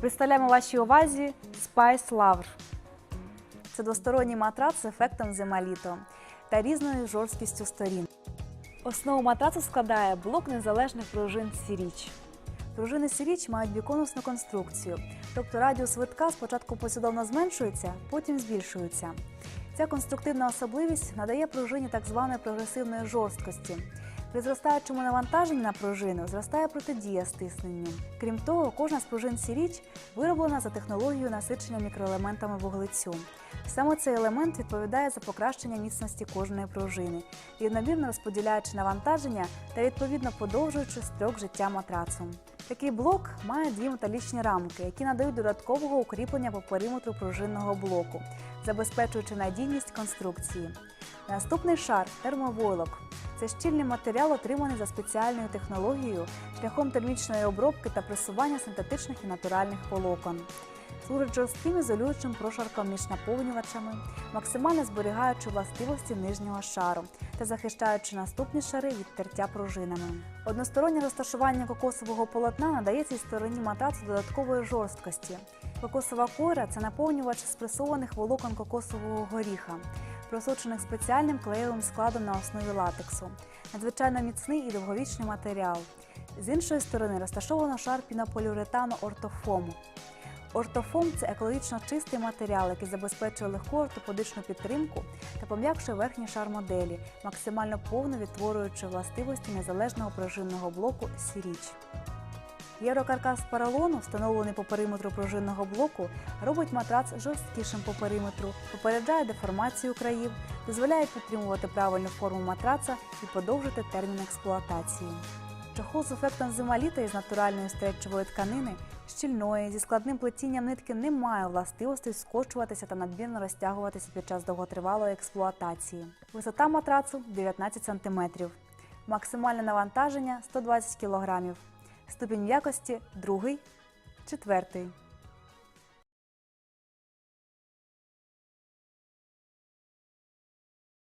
Представляємо вашій увазі Spice Lover. Це двосторонній матрац з ефектом зима-літо та різною жорсткістю сторін. Основу матрацу складає блок незалежних пружин Сіріч. Пружини Сіріч мають біконусну конструкцію, тобто радіус витка спочатку послідовно зменшується, потім збільшується. Ця конструктивна особливість надає пружині так званої прогресивної жорсткості. При зростаючому навантаженні на пружину зростає протидія стисненню. Крім того, кожна з пружин Сіріч вироблена за технологією насичення мікроелементами вуглецю. Саме цей елемент відповідає за покращення міцності кожної пружини, рівномірно розподіляючи навантаження та відповідно подовжуючи строк життя матрацу. Такий блок має дві металічні рамки, які надають додаткового укріплення по периметру пружинного блоку, забезпечуючи надійність конструкції. Наступний шар термовойлок. Це щільний матеріал, отриманий за спеціальною технологією шляхом термічної обробки та пресування синтетичних і натуральних волокон. Служить жорстким ізолюючим прошарком між наповнювачами, максимально зберігаючи властивості нижнього шару та захищаючи наступні шари від тертя пружинами. Одностороннє розташування кокосового полотна надає цій стороні матрацу додаткової жорсткості. Кокосова кора це наповнювач спресованих волокон кокосового горіха, просочених спеціальним клеєвим складом на основі латексу. Надзвичайно міцний і довговічний матеріал. З іншої сторони розташовано шар пінополіуретану ортофому. Ортофом це екологічно чистий матеріал, який забезпечує легку ортопедичну підтримку та пом'якшує верхній шар моделі, максимально повно відтворюючи властивості незалежного пружинного блоку Сіріч. Єврокаркас поролону, встановлений по периметру пружинного блоку, робить матрац жорсткішим по периметру, попереджає деформацію країв, дозволяє підтримувати правильну форму матраца і подовжити термін експлуатації. Чохол з ефектом зима-літа із натуральної стречової тканини, щільної, зі складним плетінням нитки не має властивостей скочуватися та надмірно розтягуватися під час довготривалої експлуатації. Висота матрацу 19 см. Максимальне навантаження 120 кг. Ступінь м'якості другий, четвертий.